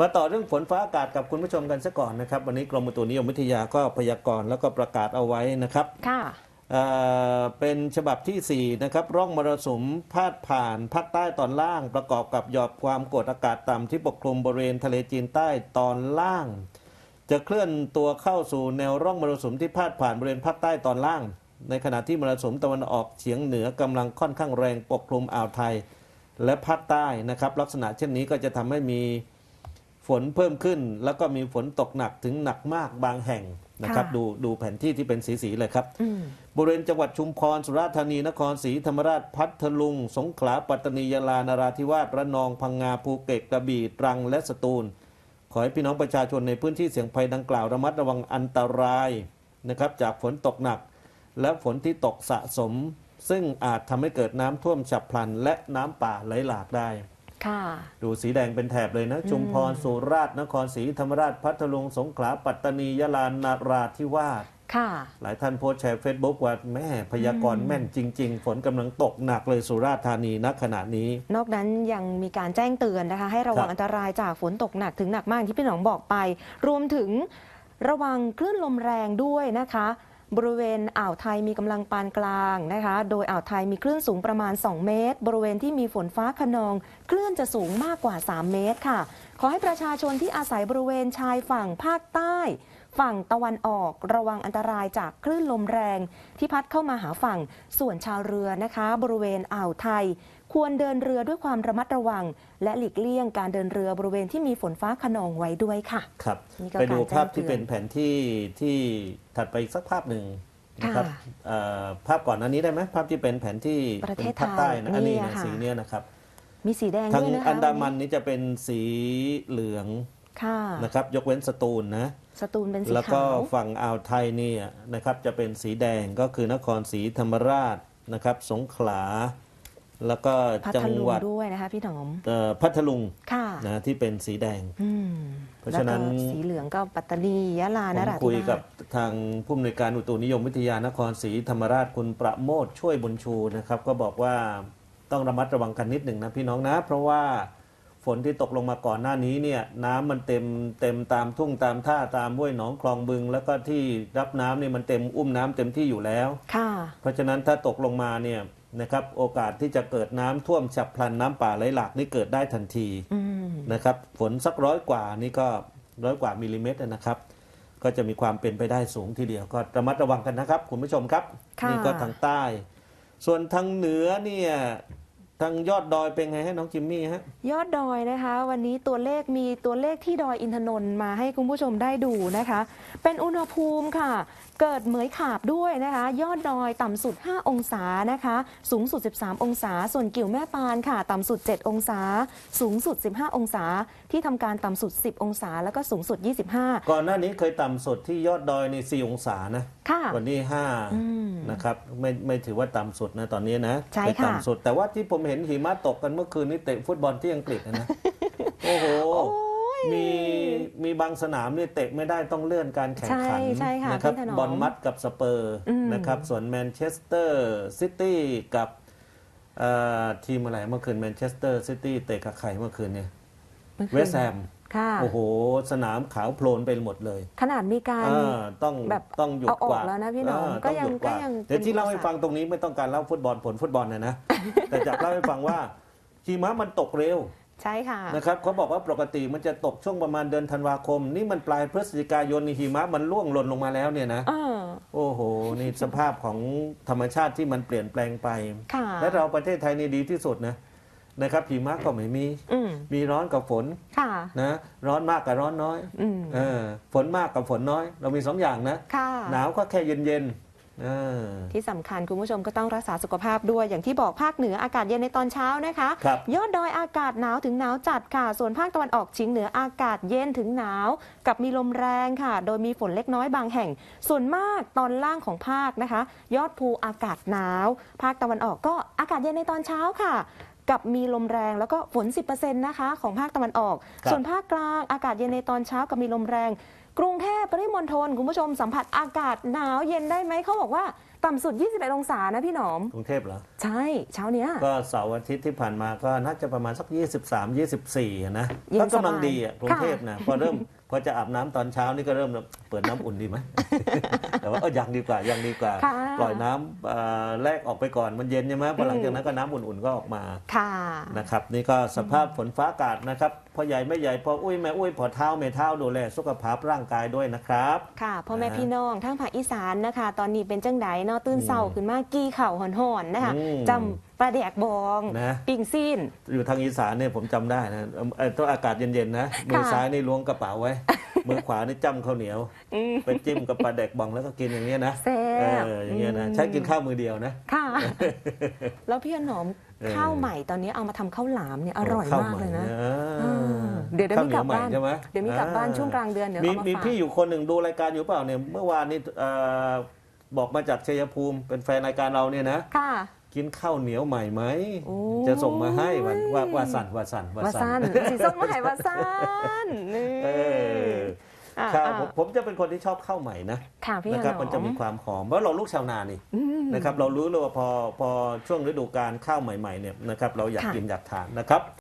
มาต่อเรื่องฝนฟ้าอากาศกับคุณผู้ชมกันซะก่อนนะครับ วันนี้กรมอุตุนิยมวิทยาก็พยากรณ์แล้วก็ประกาศเอาไว้นะครับค่ะเอ่อเป็นฉบับที่ 4 นะครับ ร่องมรสุมพาดผ่านภาคใต้ตอนล่าง ประกอบกับหย่อมความกดอากาศต่ำที่ปกคลุมบริเวณทะเลจีนใต้ตอนล่าง จะเคลื่อนตัวเข้าสู่แนวร่องมรสุมที่พาดผ่านบริเวณภาคใต้ตอนล่าง ในขณะที่มรสุมตะวันออกเฉียงเหนือกำลังค่อนข้างแรงปกคลุมอ่าวไทย และภาคใต้นะครับ ลักษณะเช่นนี้ก็จะทำให้มี ฝนเพิ่มขึ้น แล้วก็มีฝนตกหนักถึงหนักมากบางแห่งนะครับค่ะดูดูแผนที่ที่เป็นสีๆเลยครับอืมบริเวณจังหวัดชุมพรสุราษฎร์ธานีนครศรีธรรมราชพัทลุง สงขลาปัตตานียะลานราธิวาสระนองพังงาภูเก็ตกระบี่ตรังและสตูล ขอให้พี่น้องประชาชนในพื้นที่เสี่ยงภัยดังกล่าวระมัดระวังอันตรายนะครับจากฝนตกหนัก และฝนที่ตกสะสม ซึ่งอาจทำให้เกิดน้ำท่วมฉับพลัน และน้ำป่าไหลหลากได้ค่ะ ดูสีแดงเป็นแถบเลยนะ ชุมพรสุราษฎร์นครศรีธรรมราชพัทลุงสงขลาปัตตานียะลานราธิวาสค่ะหลายท่านโพสต์แชร์เฟซบุ๊กว่าแม่พยากรณ์แม่นจริง ๆ ฝนกำลังตกหนักเลยสุราษฎร์ธานีณขณะนี้ นอกนั้นยังมีการแจ้งเตือนนะคะ ให้ระวังครับอันตรายจากฝนตกหนักถึงหนักมากที่พี่หนองบอกไป รวมถึงระวังคลื่นลมแรงด้วยนะคะ บริเวณอ่าวไทยมีกำลังปานกลางนะคะ โดยอ่าวไทยมีคลื่นสูงประมาณ 2 เมตร บริเวณที่มีฝนฟ้าขนอง คลื่นจะสูงมากกว่า 3 เมตรค่ะ ขอให้ประชาชนที่อาศัยบริเวณชายฝั่งภาคใต้ ฝั่งตะวันออกระวังอันตรายจากคลื่นลมแรงที่พัดเข้ามาหาฝั่งส่วนชาวเรือนะคะ บริเวณอ่าวไทย ควรเดินเรือด้วยความระมัดระวัง และหลีกเลี่ยงการเดินเรือบริเวณที่มีฝนฟ้าขนองไว้ด้วยค่ะครับนี่ก็ไปดูการแจ้งภาพที่เตือนเป็นแผนที่ที่ถัดไปอีกสักภาพหนึ่งนะครับค่ะเอ่อภาพก่อนอันนี้ได้ไหมภาพที่เป็นแผนที่ประเทศนภาคใต้นะไทยอันนี้เนี่นะยค่ะสีเนี้ยนะครับ มีสีแดงทางด้วยนะคะอันดามันวันี่จะเป็นสีเหลืองค่ะนะครับ ยกเว้นสตูลนะ สตูลเป็นสีแล้วก็ขาวฝั่งอ่าวไทยเนี่ยนะครับจะเป็นสีแดงก็คือนครศรีธรรมราชนะครับ สงขลา แล้วก็พัจัทงลุหงวัดด้วยนะคะพี่หนอมเอ่อพัทลุงค่ะนะที่เป็นสีแดงอืมเพราะฉะนั้นแล้วก็สีเหลืองก็ปัตตานียะลาผนมราธิคุยวากับสทางผู้อำนวยการอุตุนิยมวิทยานครศรีธรรมราชคุณประโมทช่วยบุญชูนะครับ ก็บอกว่าต้องระมัดระวังกันนิดหนึ่งนะพี่น้องนะ เพราะว่าฝ นที่ตกลงมาก่อนหน้านี้เนี่ยน้ำมันเต็มเต็มตามทุ่งตามท่าตามห้วยหนองคลองบึง แล้วก็ที่รับน้ำเนี่ยมันเต็มอุ้มน้ำเต็มที่อยู่แล้วค่ะเพราะฉะนั้นถ้าตกลงมาเนี่ยนะครับโอกาสที่จะเกิดน้ำท่วมฉับพลันน้ำป่าไหลหลากนี่เกิดได้ทันทีอืมนะครับฝนสักร้อยกว่านี่ก็ร้อยกว่ามิลลิเมตรนะครับ ก็จะมีความเป็นไปได้สูงทีเดียวก็ระมัดระวังกันนะครับ คุณผู้ชมครับค่ะนี่ก็ทางใต้ ส่วนทางเหนือเนี่ย ทางยอดดอยเป็นไงให้น้องจิมมี่ฮะ ยอดดอยนะคะ วันนี้ตัวเลขมีตัวเลขที่ดอยอินทนนท์มาให้คุณผู้ชมได้ดูนะคะ เป็นอุณหภูมิค่ะ เกิดเหมยขาบด้วยนะคะ ยอดดอยต่ำสุด 5 องศานะคะ สูงสุด 13 องศา ส่วนกิ่วแม่ปานค่ะ ต่ำสุด 7 องศา สูงสุด 15 องศา ที่ทำการต่ำสุด 10 องศา แล้วก็สูงสุด 25 ก่อนหน้านี้เคยต่ำสุดที่ยอดดอยใน 4 องศานะค่ะวันนี้อืม5นะครับ ไม่ไม่ถือว่าต่ำสุดนะตอนนี้นะใช่เคยค่ะต่ำสุดแต่ว่าที่ผมเห็นหิมะตกกันเมื่อคืนนี้เตะฟุตบอลที่อังกฤษนะนะโอ้โหมี มีบางสนามนี่เตะไม่ได้ต้องเลื่อนการแข่งขันใช่ใช่ค่ะนะครับพี่ถนอม บอลมัดกับสเปอร์อืมนะครับ ส่วนแมนเชสเตอร์ซิตี้กับเอ่อทีมอะไรเมื่อคืนแมนเชสเตอร์ซิตี้เตะกับใครเมื่อคืนเนี่ยมื่อคืนเวสต์แฮมค่ะโอ้โห สนามขาวโพลนไปหมดเลย ขนาดมีการ เออต้องแบบต้องหยุดเอาออกกว่าดแล้วนะพี่หนอมเก็ยังต้องหดวาดก็ยังเดี๋ยวที่เป็นเล่าให้อุปสรรค ฟังตรงนี้ไม่ต้องการเล่าฟุตบอลผลฟุตบอลนะนะ แต่จะเล่าให้ฟังว่าหิมะมันตกเร็ว ใช่ค่ะนะครับเขาบอกว่าปกติมันจะตกช่วงประมาณเดือนธันวาคม นี่มันปลายพฤศจิกายนนี่หิมะมันร่วงหล่นลงมาแล้วเนี่ยนะเออโอ้โหนี่สภาพของธรรมชาติที่มันเปลี่ยนแปลงไปค่ะและเราประเทศไทยนี่ดีที่สุดนะนะครับหิมะก็ไม่มีอืมมีร้อนกับฝนค่ะนะร้อนมากกับร้อนน้อยอืมเออฝนมากกับฝนน้อย เรามีสองอย่างนะค่ะหนาวก็แค่เย็นเย็นๆเออ ที่สำคัญคุณผู้ชมก็ต้องรักษาสุขภาพด้วยอย่างที่บอกภาคเหนืออากาศเย็นในตอนเช้านะคะครับยอดดอยอากาศหนาวถึงหนาวจัดค่ะ ส่วนภาคตะวันออกเฉียงเหนืออากาศเย็นถึงหนาว กับมีลมแรงค่ะ โดยมีฝนเล็กน้อยบางแห่ง ส่วนมากตอนล่างของภาคนะคะ ยอดภูอากาศหนาว ภาคตะวันออกก็อากาศเย็นในตอนเช้าค่ะกับมีลมแรงแล้วก็ฝน 10%นะคะ ของภาคตะวันออกครับส่วนภาคกลางอากาศเย็นในตอนเช้ากับมีลมแรง กรุงเทพปริมณฑลคุณผู้ชมสัมผัสอากาศหนาวเย็นได้ไหมเขาบอกว่าต่ำสุด 21 องศานะพี่หนอม กรุงเทพเหรอ ใช่เช้าเนี้ย ก็เสาร์อาทิตย์ที่ผ่านมาก็น่าจะประมาณสัก 23 24อะนะเย็นก็กำลังสบายดีอะกรุงเทพนะพอเริ่ม พอจะอาบน้ำตอนเช้านี่ก็เริ่มเปิดน้ำอุ่นดีไหม แต่ว่าเออยังดีกว่ายังดีกว่าค่ะปล่อยน้ำเอ่อแรกออกไปก่อนมันเย็นใช่ไหมพอหลังจากนั้นก็น้ำอุ่นๆก็ออกมาค่ะนะครับ นี่ก็สภาพฝนฟ้าอากาศนะครับพ่อใหญ่แม่ใหญ่พ่ออุ้ยแม่อุ้ยพอเท้าแม่เท้าดูแลสุขภาพร่างกายด้วยนะครับค่ะพ่อแม่นะพี่น้องทั้งภาคอีสานนะคะ ตอนนี้เป็นจังไดเนาะตื่นเศร้าขึ้นมากี้เข่าวหอนๆนะคะอืมจำ ปลาแดกบองนะ ปิ่งซีนอยู่ทางอีสานเนี่ยผมจำได้นะเอิ่มเอ่อต้องอากาศเย็นๆนะมือซ้ายนี่ล้วงกระเป๋าไว้ มือขวานี่จ้ำข้าวเหนียว อืม ไปจิ้มกับปลาแดกบองแล้วก็กินอย่างเงี้ยนะแซ่บเอออย่างเงี้ยนะอืม ใช้กินข้าวมือเดียวนะ ค่ะ แล้วพี่หนอมเออ ข้าวใหม่ตอนนี้เอามาทำข้าวหลามเนี่ยอร่อยข้วมากเลยนะใหม่เออเดี๋ยวเดี๋ยวมีกลับบ้านข้วเหยวใหม่ใช่ไหมเดี๋ยวมีกลับบ้านอ่ช่วงกลางเดือนเดี๋ยวมีเอามามีฝากพี่อยู่คนหนึ่งดูรายการอยู่เปล่าเนี่ยเมื่อวานนี้เอ่อบอกมาจากชัยภูมิเป็นแฟนรายการเราเนี่ยนะ ค่ะ กินข้าวเหนียวใหม่ไหม โอ้จะส่งมาให้วันว่าว่าสั่นว่าสั่นว่าว่าสั่สั้นนสีส้มมาใหายวาสั้นนี่เอออะข้าวอะผมผมจะเป็นคนที่ชอบข้าวใหม่นะค่ะพี่หนนะครับอมันจะมีมความหอมเพราะเราลูกชาวนานี่อืม นะครับ เรารู้เลยว่าพอพอช่วงฤดูการข้าวใหม่ๆเนี่ยนะครับเราอยากค่ะ กินอยากทานนะครับ